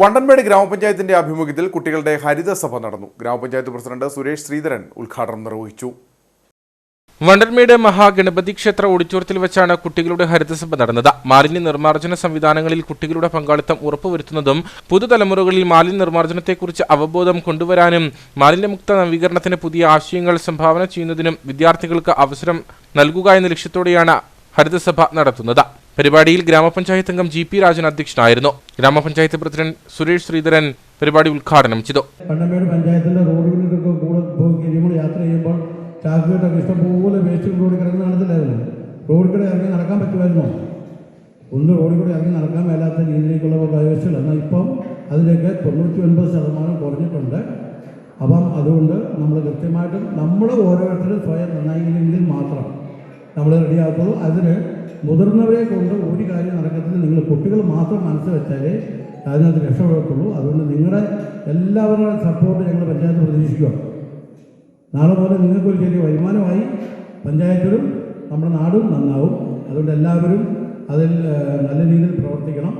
വണ്ടൻമേട് ഗ്രാമപഞ്ചായത്തിന്റെ ആഭിമുഖ്യത്തിൽ കുട്ടികളുടെ ഹരിതസഭ നടന്നു. ഗ്രാമപഞ്ചായത്ത് പ്രസിഡന്റ് സുരേഷ് ശ്രീധരൻ ഉദ്ഘാടനം നിർവഹിച്ചു. വണ്ടൻമേട് മഹാഗണപതി ക്ഷേത്ര ഓഡിറ്റോറിയത്തിൽ വെച്ചാണ് കുട്ടികളുടെ ഹരിതസഭ നടന്നത്. മാലിന്യ നിർമ്മാർജന സംവിധാനങ്ങളിൽ കുട്ടികളുടെ പങ്കാളിത്തം ഉറപ്പുവരുത്തുന്നതും പുതുതലമുറകളിൽ മാലിന്യ നിർമ്മാർജനത്തെക്കുറിച്ച് അവബോധം കൊണ്ടുവരാനും മാലിന്യമുക്ത നവീകരണത്തിന് പുതിയ ആശയങ്ങൾ സംഭാവന ചെയ്യുന്നതിനും വിദ്യാർത്ഥികൾക്ക് അവസരം നൽകുക എന്ന ലക്ഷ്യത്തോടെയാണ് ഹരിതസഭ നടത്തുന്നത്. പരിപാടിയിൽ ഗ്രാമപഞ്ചായത്ത് അംഗം ജി പി രാജൻ അധ്യക്ഷനായിരുന്നു. ഗ്രാമപഞ്ചായത്ത് പ്രസിഡന്റ് സുരേഷ് ശ്രീധരൻ പരിപാടി ഉദ്ഘാടനം ചെയ്തു. പണ്ടമേട് പഞ്ചായത്തിന്റെ റോഡുകളിലൊക്കെ കൂടെ യാത്ര ചെയ്യുമ്പോൾ ചാക്കുകെട്ടൊക്കെ ഇഷ്ടംപോലെ വേസ്റ്റ് റോഡ് കിടന്ന് നടത്തില്ലായിരുന്നു റോഡിൽ കൂടെ ഇറങ്ങി നടക്കാൻ പറ്റുമായിരുന്നോ? ഒന്ന് റോഡിൽ കൂടെ ഇറങ്ങി നടക്കാൻ മേലാത്ത രീതിയിലേക്കുള്ള പ്രവേശികൾ എന്നാൽ ഇപ്പം അതിലേക്ക് തൊണ്ണൂറ്റി ഒൻപത് ശതമാനം കുറഞ്ഞിട്ടുണ്ട്. അപ്പം അതുകൊണ്ട് നമ്മൾ കൃത്യമായിട്ടും നമ്മൾ ഓരോരുത്തരും സ്വയം നന്നായില്ലെങ്കിൽ മാത്രം നമ്മൾ റെഡിയാക്കുള്ളൂ അതിന് മുതിർന്നവരെ കൊണ്ട് ഒരു കാര്യം നടക്കത്തില്ല. നിങ്ങൾ കുട്ടികൾ മാത്രം മനസ്സ് വെച്ചാലേ അതിനകത്ത് രക്ഷപ്പെടത്തുള്ളൂ. അതുകൊണ്ട് നിങ്ങളുടെ എല്ലാവരുടെയും സപ്പോർട്ട് ഞങ്ങൾ പഞ്ചായത്ത് പ്രതീക്ഷിക്കുക. നാളെ പോലെ നിങ്ങൾക്കൊരു ചെറിയ വരുമാനമായി പഞ്ചായത്തിലും നമ്മുടെ നാടും നന്നാവും. അതുകൊണ്ട് എല്ലാവരും അതിൽ നല്ല രീതിയിൽ പ്രവർത്തിക്കണം.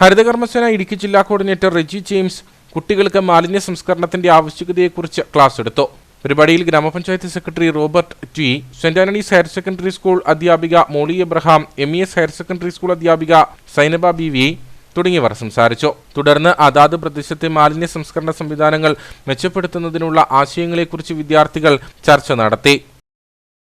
ഹരിതകർമ്മസേന ഇടുക്കി ജില്ലാ കോർഡിനേറ്റർ റെജി ജെയിംസ് കുട്ടികൾക്ക് മാലിന്യ സംസ്കരണത്തിന്റെ ആവശ്യകതയെക്കുറിച്ച് ക്ലാസ് എടുത്തു. പരിപാടിയിൽ ഗ്രാമപഞ്ചായത്ത് secretary Robert T Saint Antony's higher secondary school അധ്യാപിക Molly Abraham M E S higher secondary school അധ്യാപിക സൈനബ ബി വി തുടങ്ങിയവർ സംസാരിച്ചു. തുടർന്ന് അതാത് പ്രദേശത്തെ മാലിന്യ സംസ്കരണ സംവിധാനങ്ങൾ മെച്ചപ്പെടുത്തുന്നതിനുള്ള ആശയങ്ങളെക്കുറിച്ച് വിദ്യാർത്ഥികൾ ചർച്ച നടത്തി.